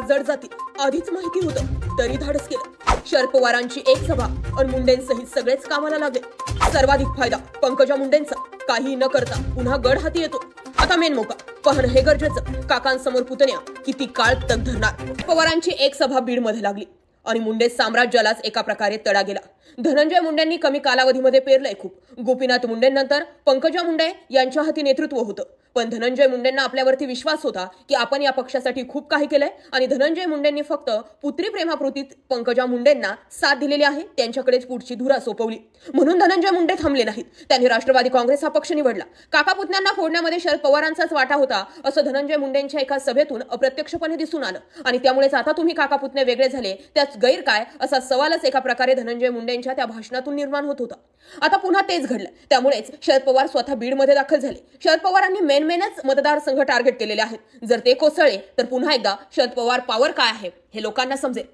पवार जड जातील आधीच माहिती होतं. तरी धाडस केलं. शरद पवारांची एक सभा. आणि मुंडेंसहित सगळेच कामाला लागले. सर्वाधिक फायदा पंकजा मुंडेंचा. काही न करता पुन्हा गड हाती येतो. आता मेन मोका. पाहणं हे गरजेचं. काकांसमोर पुतण्या. किती काळ तग धरणार? पवारांची एक सभा बीडमध्ये लागली. आणि मुंडे साम्राज्यालाच एका प्रकारे तडा गेला. धनंजय मुंडेंनी कमी कालावधीमध्ये पेरलंय खूप. गोपीनाथ मुंडेंनंतर पंकजा मुंडे यांच्या हाती नेतृत्व होतं. पण धनंजय मुंडेंना आपल्यावरती विश्वास होता की आपण या पक्षासाठी खूप काही केलंय. आणि धनंजय मुंडेंनी फक्त पुत्री प्रेमाकृतीत पंकजा मुंडेंना साथ दिलेली आहे. त्यांच्याकडेच पुढची धुरा सोपवली. म्हणून धनंजय मुंडे थांबले नाहीत. त्यांनी राष्ट्रवादी काँग्रेस हा पक्ष निवडला. काका पुतण्यांना फोडण्यामध्ये शरद पवारांचाच वाटा होता असं धनंजय मुंडेंच्या एका सभेतून अप्रत्यक्षपणे दिसून आलं. आणि त्यामुळेच आता तुम्ही काका पुतणे वेगळे झाले. त्यात गैर काय असा सवालच एका प्रकारे धनंजय मुंडेंच्या त्या भाषणातून निर्माण होत होता. आता पुन्हा तेच घडलं. त्यामुळेच शरद पवार स्वतः बीडमध्ये दाखल झाले. शरद पवारांनी मेन मेनच मतदारसंघ टार्गेट केलेले आहेत. जर ते कोसळले तर पुन्हा एकदा शरद पवार पॉवर काय आहे हे लोकांना समजेल.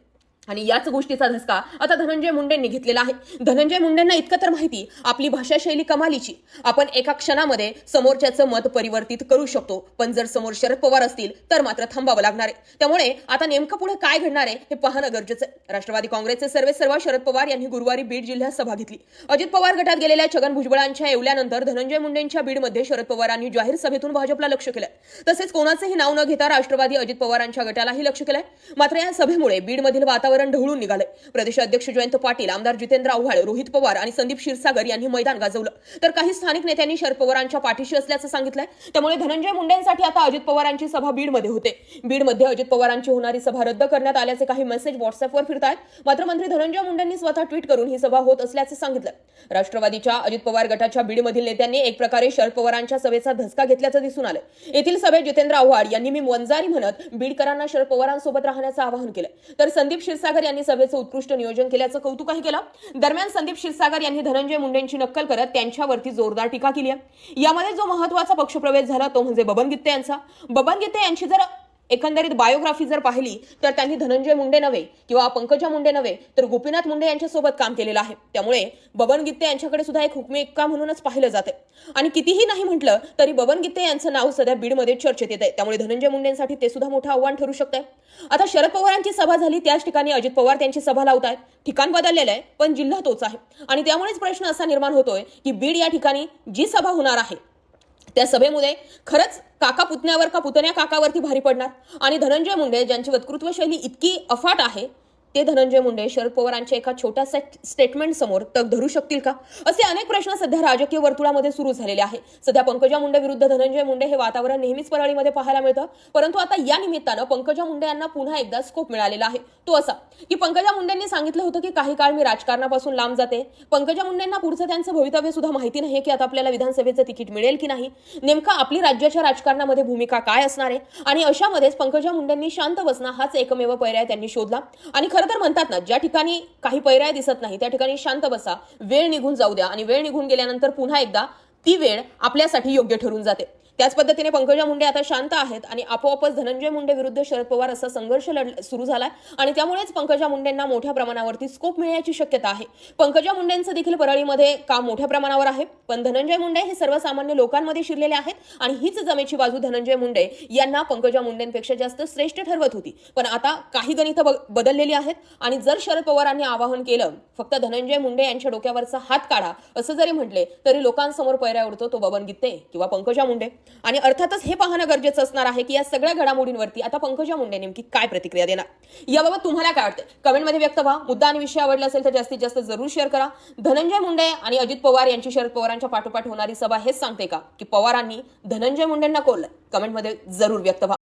आणि याच गोष्टीचा धसका आता धनंजय मुंडेंनी घेतलेला आहे. धनंजय मुंडेंना इतकं तर माहिती आपली भाषाशैली कमालीची. आपण एका क्षणामध्ये समोरच्याचं मत परिवर्तित करू शकतो पण जर समोर शरद पवार असतील तर मात्र थांबावं लागणार आहे. त्यामुळे आता नेमकं पुढे काय घडणार आहे हे पाहणं गरजेचं आहे. राष्ट्रवादी काँग्रेसचे सर्वे सर्व शरद पवार यांनी गुरुवारी बीड जिल्ह्यात सभा घेतली. अजित पवार गटात गेलेल्या छगन भुजबळांच्या येवल्यानंतर धनंजय मुंडेंच्या बीडमध्ये शरद पवारांनी जाहीर सभेतून भाजपला लक्ष केलं तसेच कोणाचंही नाव न घेता राष्ट्रवादी अजित पवारांच्या गटालाही लक्ष केलंय. मात्र या सभेमुळे बीडमधील वातावरण वातावरण ढवळून निघालंय प्रदेशाध्यक्ष जयंत पाटील आमदार जितेंद्र आव्हाड रोहित पवार आणि संदीप क्षीरसागर यांनी मैदान गाजवलं. तर काही स्थानिक नेत्यांनी शरद पवारांच्या पाठीशी असल्याचं सांगितलंय. त्यामुळे धनंजय मुंडेंसाठी आता अजित पवारांची सभा बीडमध्ये होते. बीडमध्ये अजित पवारांची होणारी सभा रद्द करण्यात आल्याचे काही मेसेज व्हॉट्सअपवर फिरतायत. मात्र मंत्री धनंजय मुंडेंनी स्वतः ट्विट करून ही सभा होत असल्याचं सांगितलं राष्ट्रवादीच्या अजित पवार गटाच्या बीडमधील नेत्यांनी एक प्रकारे शरद पवारांच्या सभेचा धसका घेतल्याचं दिसून आलं येथील सभेत जितेंद्र आव्हाड यांनी मी वंजारी म्हणत बीडकरांना शरद पवारांसोबत राहण्याचं आवाहन केलं तर संदीप क्षीरसागर यांनी सभेचं उत्कृष्ट नियोजन केल्याचं कौतुकही केलं. दरम्यान संदीप क्षीरसागर यांनी धनंजय मुंडेंची नक्कल करत त्यांच्यावरती जोरदार टीका केली आहे. यामध्ये जो महत्त्वाचा पक्षप्रवेश झाला तो म्हणजे बबन गित्ते यांचा. बबन गित्ते यांची जर एकंदरीत बायोग्राफी जर पाहिली तर त्यांनी धनंजय मुंडे नव्हे किंवा पंकजा मुंडे नव्हे तर गोपीनाथ मुंडे यांच्यासोबत काम केलेलं आहे. त्यामुळे बबन गित्ते यांच्याकडे सुद्धा एक हुकमेका म्हणूनच पाहिलं जाते आणि कितीही नाही म्हटलं तरी बबन गित्ते यांचं नाव सध्या बीडमध्ये चर्चेत येत आहे त्यामुळे धनंजय मुंडेंसाठी ते सुद्धा मोठं आव्हान ठरू शकतंय. आता शरद पवारांची सभा झाली त्याच ठिकाणी अजित पवार त्यांची सभा लावत आहेत ठिकाण बदललेलं आहे पण जिल्हा तोच आहे. आणि त्यामुळेच प्रश्न असा निर्माण होतोय की बीड या ठिकाणी जी सभा होणार आहे त्या सभेमुळे खरंच काका पुतण्यावर का पुतण्या काकावरती भारी पडणार? आणि धनंजय मुंडे ज्यांची वक्तृत्व शैली इतकी अफाट आहे ते धनंजय मुंडे शरद पवारांच्या एका छोट्याशा स्टेटमेंट समोर तग धरू शकतील का? असे अनेक प्रश्न सध्या राजकीय वर्तुळामध्ये सुरू झालेले आहे. सध्या पंकजा मुंडे विरुद्ध धनंजय मुंडे हे वातावरण नेहमीच परळीमध्ये पाहायला मिळतं. परंतु आता या निमित्तानं पंकजा मुंडे यांना पुन्हा एकदा स्कोप मिळालेला आहे. तो असा की पंकजा मुंडेंनी सांगितलं होतं की काही काळ मी राजकारणापासून लांब जाते. पंकजा मुंडेंना पुढचं त्यांचं भवितव्य सुद्धा माहिती नाही की आता आपल्याला विधानसभेचं तिकीट मिळेल की नाही. नेमका आपली राज्याच्या राजकारणामध्ये भूमिका काय असणार आहे? आणि अशामध्येच पंकजा मुंडेंनी शांत बसणं हाच एकमेव पर्याय त्यांनी शोधला. आणि खरं तर म्हणतात ना ज्या ठिकाणी काही पर्याय दिसत नाही त्या ठिकाणी शांत बसा वेळ निघून जाऊ द्या आणि वेळ निघून गेल्यानंतर पुन्हा एकदा ती वेळ आपल्यासाठी योग्य ठरून जाते. त्याच पद्धतीने पंकजा मुंडे आता शांत आहेत आणि आपोआपच धनंजय मुंडे विरुद्ध शरद पवार असा संघर्ष लढ सुरू झालाय. आणि त्यामुळेच पंकजा मुंडेंना मोठ्या प्रमाणावरती स्कोप मिळण्याची शक्यता आहे. पंकजा मुंडेंचं देखील परळीमध्ये काम मोठ्या प्रमाणावर आहे. पण धनंजय मुंडे हे सर्वसामान्य लोकांमध्ये शिरलेले आहेत आणि हीच जमेची बाजू धनंजय मुंडे यांना पंकजा मुंडेंपेक्षा जास्त श्रेष्ठ ठरवत होती. पण आता काही गणितं बदललेली आहेत आणि जर शरद पवारांनी आवाहन केलं फक्त धनंजय मुंडे यांच्या डोक्यावरचा हात काढा असं जरी म्हटले तरी लोकांसमोर पैऱ्या उडतो तो बबन गित्ते किंवा पंकजा मुंडे. आणि अर्थातच हे पाहणं गरजेचं असणार आहे की या सगळ्या घडामोडींवरती आता पंकजा मुंडे नेमकी काय प्रतिक्रिया देणार? याबाबत तुम्हाला काय वाटतं? कमेंटमध्ये व्यक्त व्हा. मुद्दा आणि विषय आवडला असेल तर जास्तीत जास्त जरूर शेअर करा. धनंजय मुंडे आणि अजित पवार यांची शरद पवारांच्या पाठोपाठ होणारी सभा हेच सांगते का? की पवारांनी धनंजय मुंडेंना कोरलं कमेंटमध्ये जरूर व्यक्त व्हा.